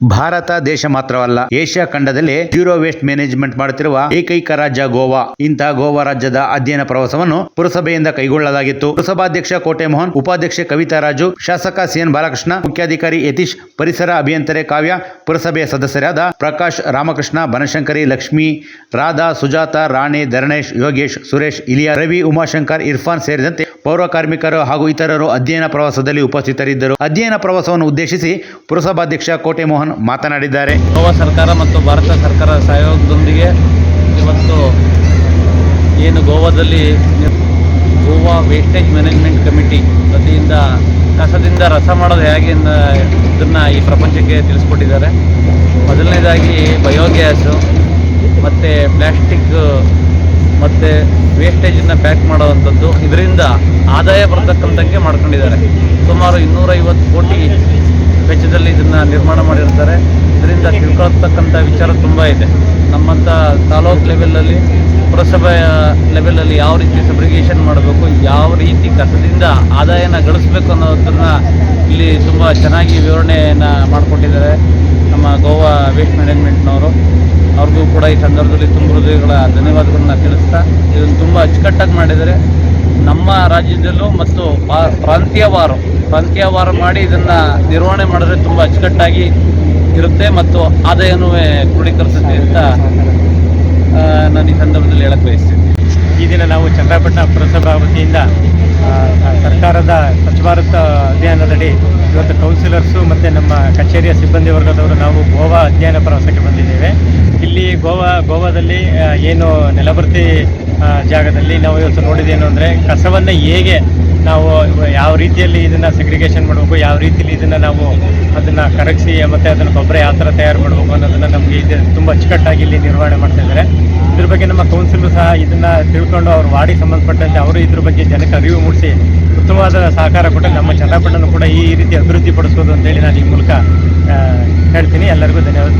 ಭಾರತ ದೇಶ ಮಾತ್ರವಲ್ಲ, ಏಷ್ಯಾ ಖಂಡದಲ್ಲಿ ಜೀರೋ ವೇಸ್ಟ್ ಮ್ಯಾನೇಜ್ಮೆಂಟ್ ಮಾಡುತ್ತಿರುವ ಏಕೈಕ ರಾಜ್ಯ ಗೋವಾ. ಇಂತಹ ಗೋವಾ ರಾಜ್ಯದ ಅಧ್ಯಯನ ಪ್ರವಾಸವನ್ನು ಪುರಸಭೆಯಿಂದ ಕೈಗೊಳ್ಳಲಾಗಿತ್ತು. ಪುರಸಭಾಧ್ಯಕ್ಷ ಕೋಟೆ ಮೋಹನ್ ಉಪಾಧ್ಯಕ್ಷೆ ಕವಿತಾ ರಾಜು, ಶಾಸಕ ಸಿಎನ್ ಬಾಲಕೃಷ್ಣ, ಮುಖ್ಯಾಧಿಕಾರಿ ಯತೀಶ್, ಪರಿಸರ ಅಭಿಯಂತರೆ ಕಾವ್ಯ, ಪುರಸಭೆಯ ಸದಸ್ಯರಾದ ಪ್ರಕಾಶ್ ರಾಮಕೃಷ್ಣ, ಬನಶಂಕರಿ ಲಕ್ಷ್ಮಿ, ರಾಧಾ ಸುಜಾತ, ರಾಣಿ ಧರಣೇಶ್, ಯೋಗೇಶ್, ಸುರೇಶ್, ಇಲಿಯಾ, ರವಿ, ಉಮಾಶಂಕರ್, ಇರ್ಫಾನ್ ಸೇರಿದಂತೆ ಪೌರ ಕಾರ್ಮಿಕರು ಹಾಗೂ ಇತರರು ಅಧ್ಯಯನ ಪ್ರವಾಸದಲ್ಲಿ ಉಪಸ್ಥಿತರಿದ್ದರು. ಅಧ್ಯಯನ ಪ್ರವಾಸವನ್ನು ಉದ್ದೇಶಿಸಿ ಪುರಸಭಾಧ್ಯಕ್ಷ ಕೋಟೆ ಮೋಹನ್ ಮಾತನಾಡಿದ್ದಾರೆ. ಗೋವಾ ಸರ್ಕಾರ ಮತ್ತು ಭಾರತ ಸರ್ಕಾರ ಸಹಯೋಗದೊಂದಿಗೆ ಇವತ್ತು ಏನು ಗೋವಾದಲ್ಲಿ ಗೋವಾ ವೇಸ್ಟೇಜ್ ಮ್ಯಾನೇಜ್ಮೆಂಟ್ ಕಮಿಟಿ ವತಿಯಿಂದ ಕಸದಿಂದ ರಸ ಮಾಡೋದು ಹೇಗೆ ಇದನ್ನು ಈ ಪ್ರಪಂಚಕ್ಕೆ ತಿಳಿಸ್ಕೊಟ್ಟಿದ್ದಾರೆ. ಮೊದಲನೇದಾಗಿ ಬಯೋಗ್ಯಾಸು, ಮತ್ತು ಪ್ಲ್ಯಾಸ್ಟಿಕ್ ಮತ್ತು ವೇಸ್ಟೇಜನ್ನು ಪ್ಯಾಕ್ ಮಾಡೋವಂಥದ್ದು ಇದರಿಂದ ಆದಾಯ ಬರ್ತಕ್ಕಂಥಕ್ಕೆ ಮಾಡ್ಕೊಂಡಿದ್ದಾರೆ. ಸುಮಾರು ಇನ್ನೂರೈವತ್ತು ಕೋಟಿ ವೆಚ್ಚದಲ್ಲಿ ಇದನ್ನು ನಿರ್ಮಾಣ ಮಾಡಿರ್ತಾರೆ. ಇದರಿಂದ ತಿಳ್ಕೊಳ್ತಕ್ಕಂಥ ವಿಚಾರ ತುಂಬ ಇದೆ. ನಮ್ಮಂಥ ತಾಲೂಕ್ ಲೆವೆಲಲ್ಲಿ ಪುರಸಭೆಯ ಲೆವೆಲಲ್ಲಿ ಯಾವ ರೀತಿ ಸಬ್ರಿಗೇಷನ್ ಮಾಡಬೇಕು, ಯಾವ ರೀತಿ ಕಸದಿಂದ ಆದಾಯನ ಗಳಿಸ್ಬೇಕು ಅನ್ನೋದನ್ನು ಇಲ್ಲಿ ತುಂಬ ಚೆನ್ನಾಗಿ ವಿವರಣೆಯನ್ನು ಮಾಡಿಕೊಟ್ಟಿದ್ದಾರೆ ನಮ್ಮ ಗೋವಾ ವೇಸ್ಟ್ ಮ್ಯಾನೇಜ್ಮೆಂಟ್ನವರು ಅವ್ರಿಗೂ ಕೂಡ ಈ ಸಂದರ್ಭದಲ್ಲಿ ತುಂಬ ಹೃದಯಗಳ ಧನ್ಯವಾದಗಳನ್ನ ತಿಳಿಸ್ತಾ ಇದನ್ನು ತುಂಬ ಅಚ್ಚುಕಟ್ಟಾಗಿ ಮಾಡಿದರೆ ನಮ್ಮ ರಾಜ್ಯದಲ್ಲೂ ಮತ್ತು ಪ್ರಾಂತೀಯವಾರು ಪ್ರಾಂತೀಯವಾರು ಮಾಡಿ ಇದನ್ನು ನಿರ್ವಹಣೆ ಮಾಡಿದ್ರೆ ತುಂಬ ಅಚ್ಚುಕಟ್ಟಾಗಿ ಇರುತ್ತೆ ಮತ್ತು ಆದಾಯನೂ ಕ್ರೋಢೀಕರಿಸುತ್ತೆ ಅಂತ ನಾನು ಈ ಸಂದರ್ಭದಲ್ಲಿ ಹೇಳಕ್ ಬಯಸ್ತೀನಿ. ಈ ದಿನ ನಾವು ಚಂದ್ರಪಟ್ಟಣ ಪುರಸಭಾ ವತಿಯಿಂದ ಸರ್ಕಾರದ ಸ್ವಚ್ಛ ಭಾರತ ಅಭಿಯಾನದಡಿ ಇವತ್ತು ಕೌನ್ಸಿಲರ್ಸು ಮತ್ತು ನಮ್ಮ ಕಚೇರಿಯ ಸಿಬ್ಬಂದಿ ವರ್ಗದವರು ನಾವು ಗೋವಾ ಅಧ್ಯಯನ ಪ್ರವಾಸಕ್ಕೆ ಬಂದಿದ್ದೇವೆ. ಇಲ್ಲಿ ಗೋವಾ, ಗೋವಾದಲ್ಲಿ ಏನು ನೆಲಭರ್ತಿ ಜಾಗದಲ್ಲಿ ನಾವು ಇವತ್ತು ನೋಡಿದ್ದೇನು ಅಂದರೆ ಕಸವನ್ನು ಹೇಗೆ ನಾವು ಯಾವ ರೀತಿಯಲ್ಲಿ ಇದನ್ನು ಸೆಗ್ರಿಗೇಷನ್ ಮಾಡಬೇಕು, ಯಾವ ರೀತಿಯಲ್ಲಿ ಇದನ್ನು ನಾವು ಅದನ್ನು ಕರಗಿಸಿ ಮತ್ತು ಅದನ್ನು ಗೊಬ್ಬರ ಯಾವ ಥರ ತಯಾರು ಮಾಡಬೇಕು ಅನ್ನೋದನ್ನು ನಮಗೆ ಇದು ತುಂಬ ಅಚ್ಚುಕಟ್ಟಾಗಿ ಇಲ್ಲಿ ನಿರ್ವಹಣೆ ಮಾಡ್ತಾ ಇದ್ದಾರೆ. ಇದ್ರ ಬಗ್ಗೆ ನಮ್ಮ ಕೌನ್ಸಿಲ್ ಸಹ ಇದನ್ನ ತಿಳ್ಕೊಂಡು ಅವ್ರ ವಾಡಿ ಸಂಬಂಧಪಟ್ಟಂತೆ ಅವರು ಇದ್ರ ಬಗ್ಗೆ ಜನಕ್ಕೆ ಅರಿವು ಮೂಡಿಸಿ ಉತ್ತಮವಾದ ಸಹಕಾರ ಕೊಟ್ಟು ನಮ್ಮ ಚನ್ನಪಟ್ಟಣ ಕೂಡ ಈ ರೀತಿ ಅಭಿವೃದ್ಧಿ ಪಡಿಸೋದು ಅಂತೇಳಿ ನಾನು ಈ ಮೂಲಕ ಹೇಳ್ತೀನಿ. ಎಲ್ಲರಿಗೂ ಧನ್ಯವಾದ